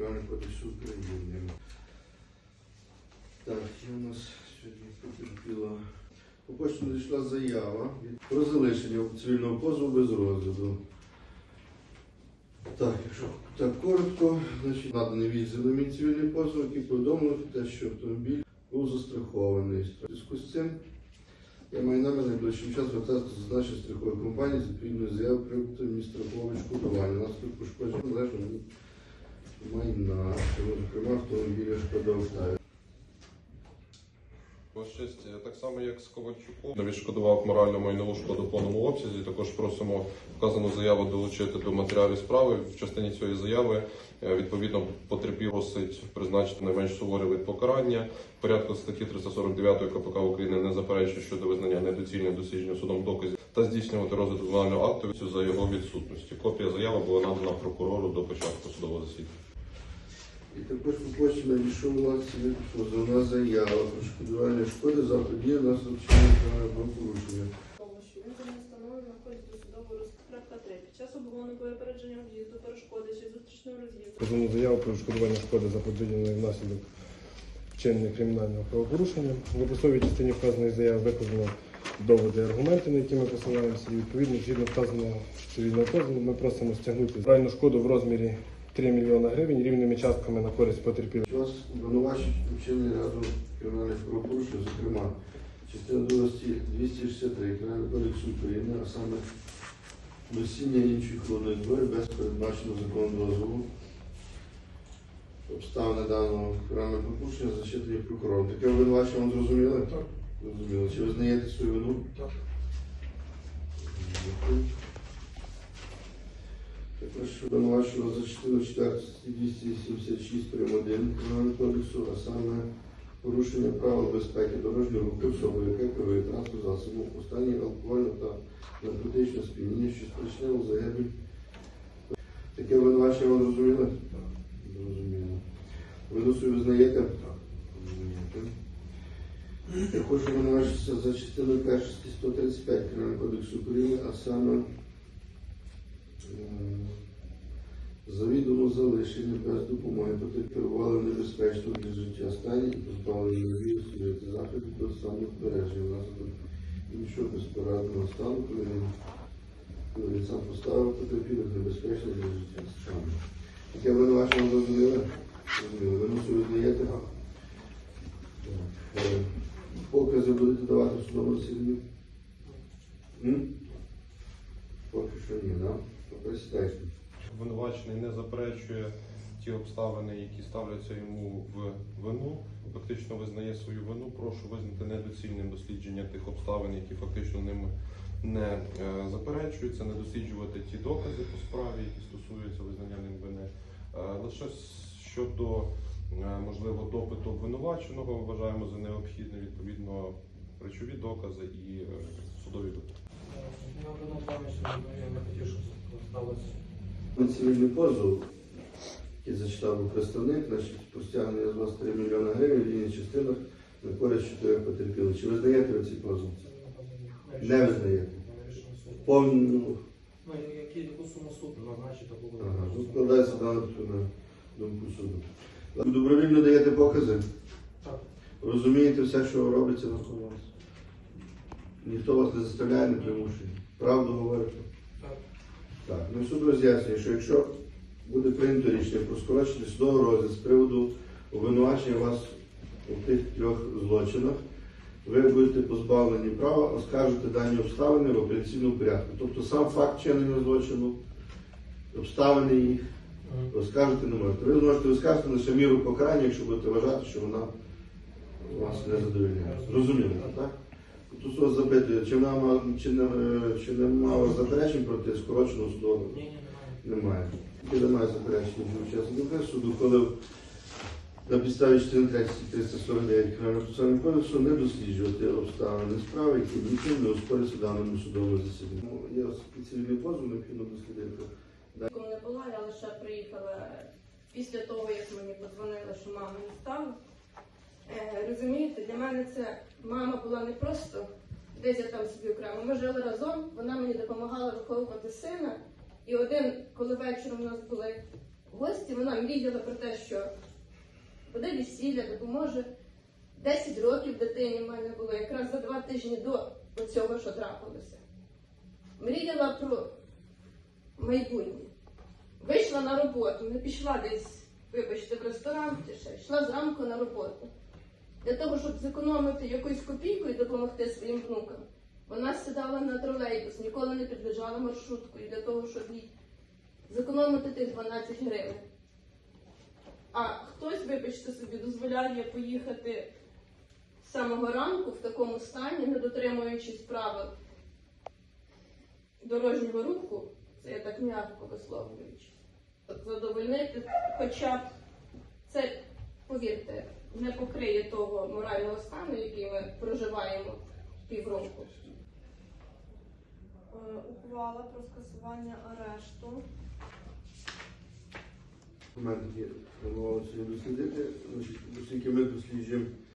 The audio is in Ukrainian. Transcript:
Кримінального кодексу України. Так, є у нас сьогодні потерпіла. По почту надійшла заява про залишення цивільного позову без розгляду. Так, якщо так коротко, значить наданий відділом цивільний позов, який повідомив те, що автомобіль був застрахований. В зв'язку з цим я маю намір найближчим часом звертатися до зазначеної страхової компанії з відповідною заявою про мені страхове відшкодування. Наслідок пошкодження належно мені майна, зокрема автомобіля шкода Октавія. Так само як з Ковальчуком, відшкодував моральну майнову шкоду в повному обсязі. Також просимо вказану заяву долучити до матеріалів справи. В частині цієї заяви е, відповідно потерпів просить призначити найменш суворий вид покарання. В порядку статті 349 КПК України не заперечує щодо визнання недоцільним дослідження судом доказів та здійснювати розгляд виконального акту за його відсутності. Копія заяви була надана прокурору до початку судового засідання. І також по почті надійшов у вас позовна заява про шкодування шкоди за подію на вчинення порушення. Тому що він за нестановлено находить до судового розкрапка 3. Під час обгону попередження в'їзду, перешкоди чи зустрічного роз'їзду. Позовну заяву про відшкодування шкоди за заподіяної внаслідок вчинення кримінального правопорушення. В описовій частині вказаної заяви викладено доводи і аргументи, на які ми посилаємося. І відповідно, згідно вказаного цивільного позову, ми просимо стягнути реальну шкоду в розмірі 3 мільйона гривень рівними частками на користь потерпілих. Вас у вчиненні ряду кримінальних правопорушень, зокрема, частина 2 263 Кримінального кодексу України, а саме носіння іншої холодної зброї без передбаченого законом дозволу. Обставини даного кримінального правопорушення зачитані прокурором. Таке обвинувачення вам зрозуміли? Так. Зрозуміло. Чи ви знаєте свою вину? Так. Дякую. Також обвинувачено за частину 4 статті 276 прим. 1 Кримінального кодексу, а саме порушення правил безпеки дорожнього руху особи, яка керує транспорт засобом у стані алкогольного та наркотичного сп'яніння, що спричинило загибель. Таке обвинувачення вам? Зрозуміло. Вину свою визнаєте? Я хочу обвинувачитися за частиною 1 статті 135 Кримінального кодексу України, а саме завідомо залишення без допомоги, керували в небезпечному для життя стані і позбавлені можливості вжити заходів до самозбереження внаслідок іншого безпорадного стану, коли він, сам поставив потерпілих в небезпечне для життя стану. Таке обвинувачення зрозуміли? Зрозуміли. Ви мусу? Так. Е, Покази будете давати в судовому засіданні? Поки що ні, да? Обвинувачений не заперечує ті обставини, які ставляться йому в вину, фактично визнає свою вину. Прошу визнати недоцільним дослідження тих обставин, які фактично ними не е, заперечуються, не досліджувати ті докази по справі, які стосуються визнання ним вини. Е, Лише щодо е, можливо допиту обвинуваченого вважаємо за необхідне відповідно речові докази і судові докази. Цивільний позов, який зачитав представник, значить, про стягнення з вас 3 мільйони гривень в рівних частинах на користь чотирьох потерпілих. Чи визнаєте ви цей позов? Не визнаєте. Повну. Ну, які яку суму суд назначить, буде. Ага, ну, складається дана на думку суду. Ви добровільно даєте покази? Так. Розумієте все, що робиться навколо вас? Ніхто вас не заставляє, не примушує. Правду говорите? Так. Так, ну суд роз'яснює, що якщо буде прийнято рішення про скорочення судового розгляд з приводу обвинувачення вас у тих трьох злочинах, ви будете позбавлені права оскаржити дані обставини в апеляційному порядку. Тобто сам факт чинення злочину, обставини їх оскаржити не можете. Ви зможете оскаржити лише міру покарання, якщо будете вважати, що вона вас не задовільняє. Зрозуміло, так? Тут запитує, чи нема, чи, не, чи нема у заперечень проти скороченого судового Ні, ні, немає. немає. Немає заперечень до часу до суд ухвалив на підставі частини 3 349 Кримінального процесуального кодексу не досліджувати обставини справи, які нічим не оспорюються даному судовому засіданні. Ну, Є спеціальний позов, необхідно дослідити. Коли не була, я лише приїхала після того, як мені подзвонили, що мами не стало. Е, розумієте, для мене це мама була не просто десь я там собі окремо. Ми жили разом, вона мені допомагала виховувати сина. І один, коли вечором у нас були гості, вона мріяла про те, що буде весілля, допоможе. 10 років дитині в мене було якраз за два тижні до цього, що трапилося. Мріяла про майбутнє. Вийшла на роботу, не пішла десь, вибачте, в ресторан чи ще, йшла зранку на роботу. Для того, щоб зекономити якусь копійку і допомогти своїм внукам, вона сідала на тролейбус, ніколи не під'їжджала маршруткою для того, щоб їй зекономити тих 12 гривень. А хтось, вибачте собі, дозволяє поїхати з самого ранку в такому стані, не дотримуючись правил дорожнього руху, це я так м'яко висловлюючи, задовольнити, хоча б це, повірте, не покриє того морального стану, який ми проживаємо півроку. Е, Ухвала про скасування арешту. Документи намагалися дослідити, оскільки ми досліджуємо